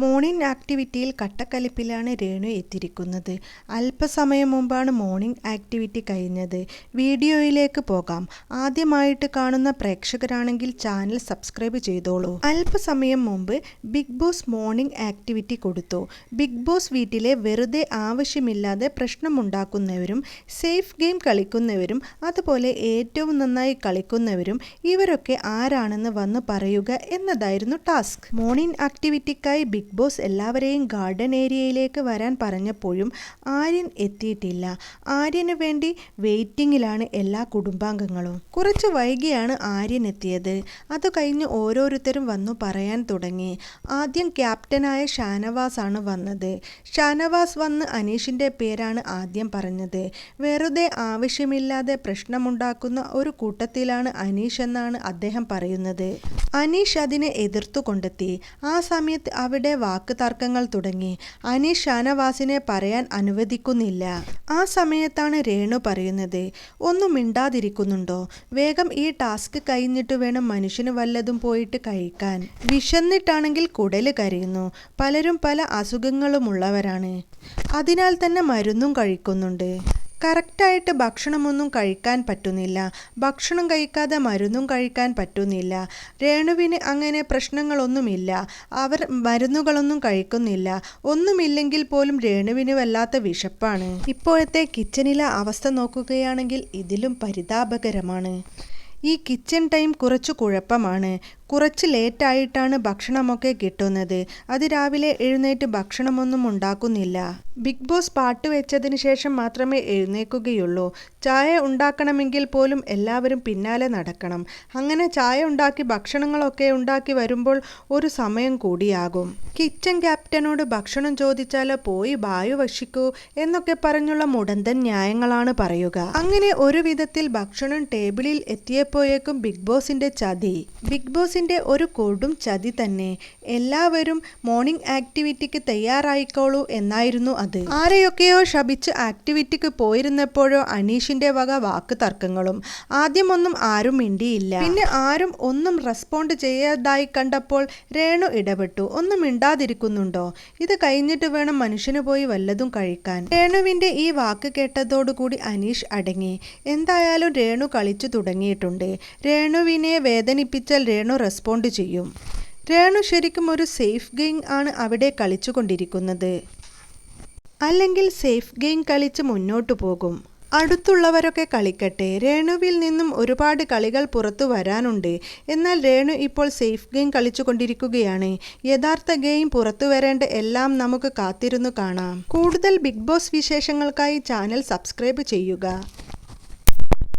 Morning ആക്ടിവിറ്റിയിൽ കട്ടക്കലിപ്പിലാണ് Renu എത്തിയിരിക്കുന്നത്. അല്പസമയം മുമ്പാണ് മോർണിംഗ് ആക്ടിവിറ്റി കഴിഞ്ഞത്. വീഡിയോയിലേക്ക് പോകാം. ആദ്യമായിട്ട് കാണുന്ന പ്രേക്ഷകരാണെങ്കിൽ ചാനൽ സബ്സ്ക്രൈബ് ചെയ്തോളൂ. അല്പസമയം മുമ്പ് ബിഗ് ബോസ് മോർണിംഗ് ആക്ടിവിറ്റി കൊടുത്തു. ബിഗ് ബോസ് വീട്ടിലെ വെറുതെ ആവശ്യമില്ലാതെ പ്രശ്നമുണ്ടാക്കുന്നവരും സേഫ് ഗെയിം കളിക്കുന്നവരും അതുപോലെ ഏറ്റവും നന്നായി കളിക്കുന്നവരും ഇവരൊക്കെ ആരാണെന്ന് വന്ന് പറയുക എന്നതായിരുന്നു ടാസ്ക്. മോർണിംഗ് ആക്ടിവിറ്റിക്കായി ബിഗ് ബോസ് എല്ലാവരെയും ഗാർഡൻ ഏരിയയിലേക്ക് വരാൻ പറഞ്ഞപ്പോഴും ആര്യൻ എത്തിയിട്ടില്ല. ആര്യന് വേണ്ടി വെയിറ്റിംഗിലാണ് എല്ലാ കുടുംബാംഗങ്ങളും. കുറച്ച് വൈകിയാണ് ആര്യൻ എത്തിയത്. അത് കഴിഞ്ഞ് ഓരോരുത്തരും വന്നു പറയാൻ തുടങ്ങി. ആദ്യം ക്യാപ്റ്റനായ ഷാനവാസ് ആണ് വന്നത്. ഷാനവാസ് വന്ന് അനീഷിന്റെ പേരാണ് ആദ്യം പറഞ്ഞത്. വെറുതെ ആവശ്യമില്ലാതെ പ്രശ്നമുണ്ടാക്കുന്ന ഒരു കൂട്ടത്തിലാണ് അനീഷ് എന്നാണ് അദ്ദേഹം പറയുന്നത്. അനീഷ് അതിനെ എതിർത്തു കൊണ്ടെത്തി ആ സമയത്ത് അവിടെ വാക്ക് തർക്കങ്ങൾ തുടങ്ങി. അനീഷ് ഷാനവാസിനെ പറയാൻ അനുവദിക്കുന്നില്ല. ആ സമയത്താണ് രേണു പറയുന്നത് ഒന്നും മിണ്ടാതിരിക്കുന്നുണ്ടോ? വേഗം ഈ ടാസ്ക് കഴിഞ്ഞിട്ട് വേണം മനുഷ്യന് വല്ലതും പോയിട്ട് കഴിക്കാൻ. വിശന്നിട്ടാണെങ്കിൽ കുടൽ കരയുന്നു. പലരും പല അസുഖങ്ങളുമുള്ളവരാണ്. അതിനാൽ തന്നെ മരുന്നും കഴിക്കുന്നുണ്ട്. കറക്റ്റായിട്ട് ഭക്ഷണമൊന്നും കഴിക്കാൻ പറ്റുന്നില്ല. ഭക്ഷണം കഴിക്കാതെ മരുന്നും കഴിക്കാൻ പറ്റുന്നില്ല. രേണുവിന് അങ്ങനെ പ്രശ്നങ്ങളൊന്നുമില്ല. അവർ മരുന്നുകളൊന്നും കഴിക്കുന്നില്ല. ഒന്നുമില്ലെങ്കിൽ പോലും രേണുവിന് വല്ലാത്ത വിശപ്പാണ്. ഇപ്പോഴത്തെ കിച്ചണിലെ അവസ്ഥ നോക്കുകയാണെങ്കിൽ ഇതിലും പരിതാപകരമാണ്. ഈ കിച്ചൺ ടൈം കുറച്ച് കുഴപ്പമാണ്. കുറച്ച് ലേറ്റായിട്ടാണ് ഭക്ഷണമൊക്കെ കിട്ടുന്നത്. അത് രാവിലെ എഴുന്നേറ്റ് ഭക്ഷണമൊന്നും ഉണ്ടാക്കുന്നില്ല. ബിഗ് ബോസ് പാട്ട് വെച്ചതിന് ശേഷം മാത്രമേ എഴുന്നേൽക്കുകയുള്ളൂ. ചായ ഉണ്ടാക്കണമെങ്കിൽ പോലും എല്ലാവരും പിന്നാലെ നടക്കണം. അങ്ങനെ ചായ ഉണ്ടാക്കി ഭക്ഷണങ്ങളൊക്കെ ഉണ്ടാക്കി വരുമ്പോൾ ഒരു സമയം കൂടിയാകും. കിച്ചൺ ക്യാപ്റ്റനോട് ഭക്ഷണം ചോദിച്ചാൽ പോയി വായു വശിക്കൂ എന്നൊക്കെ പറഞ്ഞുള്ള മുടന്തൻ ന്യായങ്ങളാണ് പറയുക. അങ്ങനെ ഒരു വിധത്തിൽ ഭക്ഷണം ടേബിളിൽ എത്തിയപ്പോഴേക്കും ബിഗ് ബോസിന്റെ ചതി. ബിഗ് ബോസിന്റെ ഒരു കൊടും ചതി തന്നെ. എല്ലാവരും മോർണിംഗ് ആക്ടിവിറ്റിക്ക് തയ്യാറായിക്കോളൂ എന്നായിരുന്നു അത്. ആരെയൊക്കെയോ ശപിച്ച് ആക്ടിവിറ്റിക്ക് പോയിരുന്നപ്പോഴോ അനീഷിന്റെ വക വാക്ക് തർക്കങ്ങളും. ആദ്യമൊന്നും ആരും മിണ്ടിയില്ല. പിന്നെ ആരും ഒന്നും റെസ്പോണ്ട് ചെയ്യാതായി കണ്ടപ്പോൾ രേണു ഇടപെട്ടു. ഒന്നും മിണ്ടാതിരിക്കുന്നുണ്ടോ? ഇത് കഴിഞ്ഞിട്ട് വേണം മനുഷ്യന് പോയി വല്ലതും കഴിക്കാൻ. രേണുവിന്റെ ഈ വാക്ക് കേട്ടതോടുകൂടി അനീഷ് അടങ്ങി. എന്തായാലും രേണു കളിച്ചു തുടങ്ങിയിട്ടുണ്ട്. രേണുവിനെ വേദനിപ്പിച്ചാൽ രേണു റെസ്പോണ്ട് ചെയ്യും. രേണു ശരിക്കും ഒരു സേഫ് ഗെയിം ആണ് അവിടെ കളിച്ചുകൊണ്ടിരിക്കുന്നത്. അല്ലെങ്കിൽ സേഫ് ഗെയിം കളിച്ച് മുന്നോട്ടു പോകും. അടുത്തുള്ളവരൊക്കെ കളിക്കട്ടെ. രേണുവിൽ നിന്നും ഒരുപാട് കളികൾ പുറത്തു വരാനുണ്ട്. എന്നാൽ രേണു ഇപ്പോൾ സേഫ് ഗെയിം കളിച്ചുകൊണ്ടിരിക്കുകയാണ്. യഥാർത്ഥ ഗെയിം പുറത്തു വരേണ്ട എല്ലാം നമുക്ക് കാത്തിരുന്നു കാണാം. കൂടുതൽ ബിഗ് ബോസ് വിശേഷങ്ങൾക്കായി ചാനൽ സബ്സ്ക്രൈബ് ചെയ്യുക.